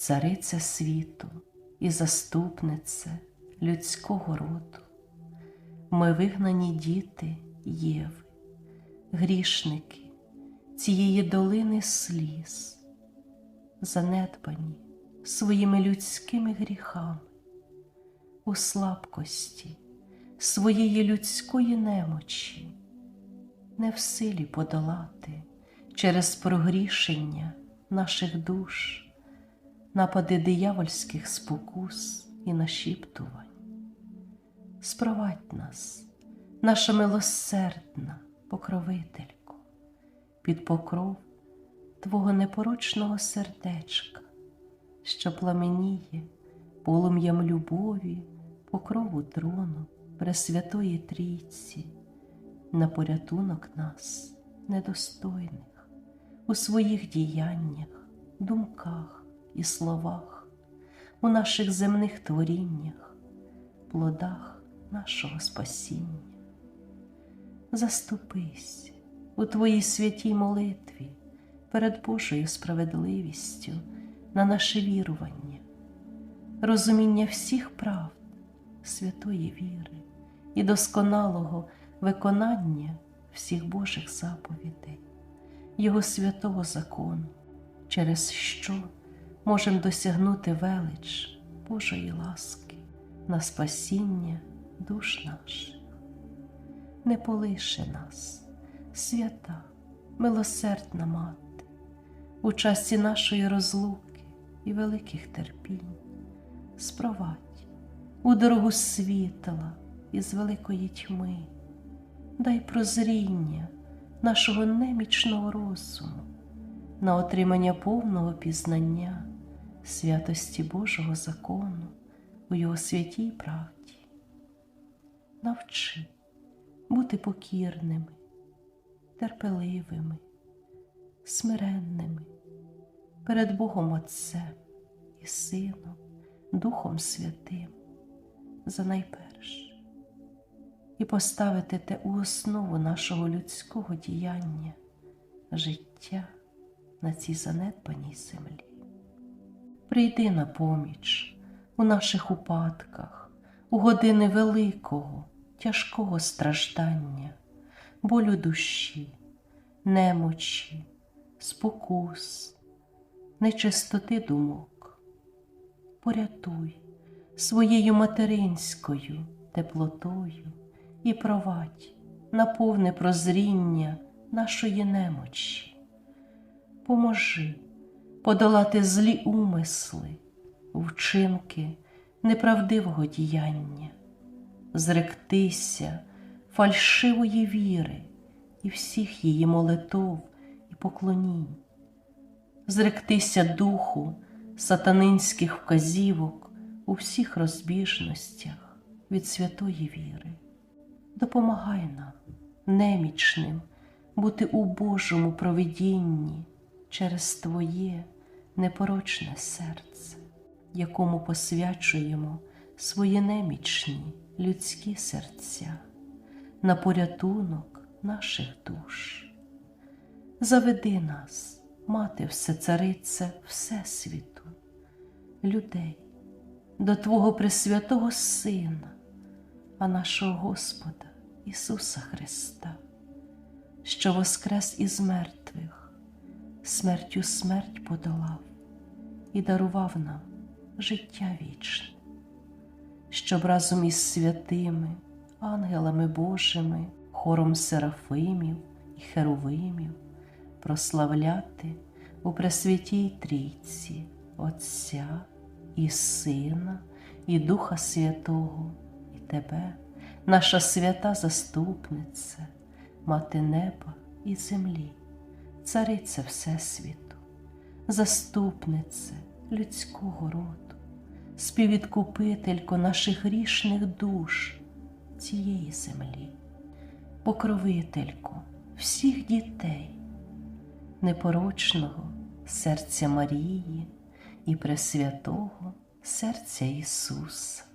царице світу і заступнице людського роду. Ми вигнані діти Єви, грішники цієї долини сліз, занедбані своїми людськими гріхами, у слабкості своєї людської немочі, не в силі подолати через прогрішення наших душ, напади диявольських спокус і нашіптувань. Спровадь нас, наша милосердна покровителько, під покров Твого непорочного сердечка, що пламеніє полум'ям любові, покрову трону Пресвятої Трійці, на порятунок нас, недостойних, у своїх діяннях, думках і словах, у наших земних творіннях, плодах нашого спасіння. Заступись у Твоїй святій молитві перед Божою справедливістю на наше вірування, розуміння всіх правд святої віри і досконалого виконання всіх Божих заповідей, Його святого закону, через що можемо досягнути велич Божої ласки на спасіння душ наших. Не полиши нас, свята, милосердна мати, у часі нашої розлуки і великих терпінь, спровадь у дорогу світла із великої тьми, дай прозріння нашого немічного розуму на отримання повного пізнання святості Божого закону у Його святій правді. Навчи бути покірними, терпеливими, смиренними перед Богом Отцем і Сином, Духом Святим за найперше і поставити те у основу нашого людського діяння, життя на цій занедбаній землі. Прийди на поміч у наших упадках, у години великого, тяжкого страждання, болю душі, немочі, спокус, нечистоти думок. Порятуй своєю материнською теплотою і провадь на повне прозріння нашої немочі. Поможи подолати злі умисли, вчинки неправдивого діяння, зректися фальшивої віри і всіх її молитов і поклонінь, зректися духу сатанинських вказівок у всіх розбіжностях від святої віри. Допомагай нам, немічним, бути у Божому провидінні через Твоє непорочне серце, якому посвячуємо свої немічні людські серця на порятунок наших душ. Заведи нас, мати Всецарице Всесвіту, людей до Твого Пресвятого Сина, а нашого Господа Ісуса Христа, що воскрес із мертвих, смертю смерть подолав і дарував нам життя вічне, щоб разом із святими, ангелами Божими, хором Серафимів і Херовимів прославляти у Пресвятій Трійці Отця і Сина, і Духа Святого, і Тебе, наша свята заступниця, Мати неба і землі, Цариця Всесвіту, заступнице людського роду, співвідкупителько наших грішних душ цієї землі, покровителько всіх дітей, непорочного серця Марії і Пресвятого серця Ісуса.